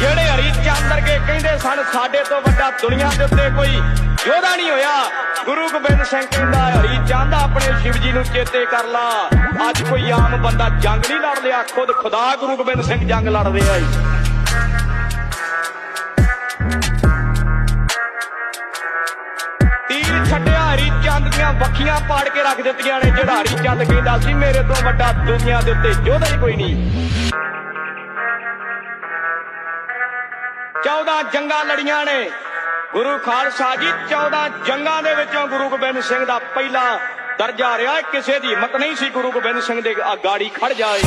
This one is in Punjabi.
ਜਿਹੜੇ ਹਰੀ ਚੰਦ ਵਰਗੇ ਕਹਿੰਦੇ ਸਨ, ਸਾਡੇ ਤੋਂ ਵੱਡਾ ਦੁਨੀਆ ਦੇ ਉੱਤੇ ਕੋਈ ਯੋਧਾ ਨਹੀਂ ਹੋਇਆ। ਗੁਰੂ ਗੋਬਿੰਦ ਸਿੰਘ ਕਹਿੰਦਾ ਹਰੀ ਆਪਣੇ ਸ਼ਿਵ ਜੀ ਨੂੰ ਚੇਤੇ ਕਰ ਲਾ। ਅੱਜ ਕੋਈ ਆਮ ਬੰਦਾ ਜੰਗ ਨਹੀਂ ਲੜ ਲਿਆ ਖੁਦ ਖੁਦਾ ਗੁਰੂ ਗੋਬਿੰਦ ਸਿੰਘ ਜੰਗ ਲੜ ਰਿਹਾ ਈ ਤੀਰ ਛੱਡੇ ਰੱਖ ਦਿੱਤੀਆਂ ਨੇ ਝੜਾੜੀ ਚੰਦ ਕਹਿੰਦਾ ਸੀ ਮੇਰੇ ਤੋਂ ਵੱਡਾ ਦੁਨੀਆ ਦੇ ਉੱਤੇ ਯੋਧਾ ਹੀ ਕੋਈ ਨਹੀਂ। 14 ਜੰਗਾਂ ਲੜੀਆਂ ਨੇ। ਗੁਰੂ ਖਾਲਸਾ ਜੀ 14 ਜੰਗਾਂ ਦੇ ਵਿੱਚੋਂ ਗੁਰੂ ਗੋਬਿੰਦ ਸਿੰਘ ਦਾ ਪਹਿਲਾ ਦਰਜਾ ਰਿਹਾ ਕਿਸੇ ਦੀ ਹਿੰਮਤ ਨਹੀਂ ਸੀ ਗੁਰੂ ਗੋਬਿੰਦ ਸਿੰਘ ਦੇ ਆ ਗਾੜੀ ਖੜ ਜਾਏ।